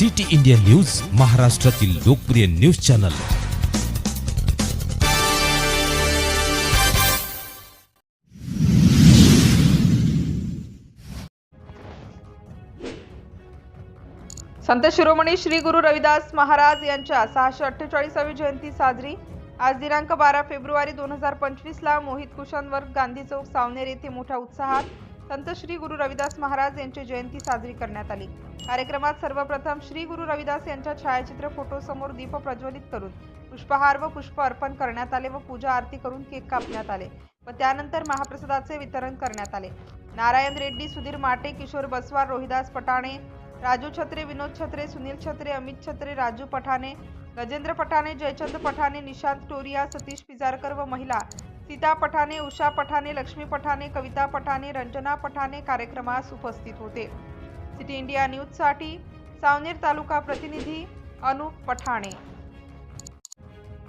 City India news महाराष्ट्रातील लोकप्रिय news channel. संत शिरोमणी श्री गुरु रविदास महाराज यांच्या सहाशे अठ्ठेचाळीसावी जयंती साजरी. आज दिनांक बारा फेब्रुवारी दोन हजार पंचवीसला मोहित कुशनवर्ग गांधी चौक सावनेर येथे मोठ्या उत्साहात संत श्री गुरु रविदास महाराज यांची जयंती साजरी करण्यात आली. कार्यक्रमात सर्वप्रथम श्री गुरु रविदास यांच्या छायाचित्र फोटो समोर दीप प्रज्वलित करून पुष्पहार व पुष्प अर्पण करण्यात आले व पूजा आरती करून केक कापण्यात आले व त्यानंतर महाप्रसादाचे वितरण करण्यात आले. नारायण रेड्डी सुधीर माटे किशोर बसवार रोहिदास पटाणे राजू छत्रे विनोद छत्रे सुनील छत्रे अमित छत्रे राजू पठाणे गजेंद्र पठाणे जयचंद पठाणे निशांत टोरिया सतीश पिजारकर व महिला सीता पठाणे उषा पठाणे लक्ष्मी पठाणे कविता पठाणे रंजना पठाणे कार्यक्रमास उपस्थित होते. सिटी इंडिया न्यूजसाठी सावनेर तालुका प्रतिनिधी अनुप पठाणे.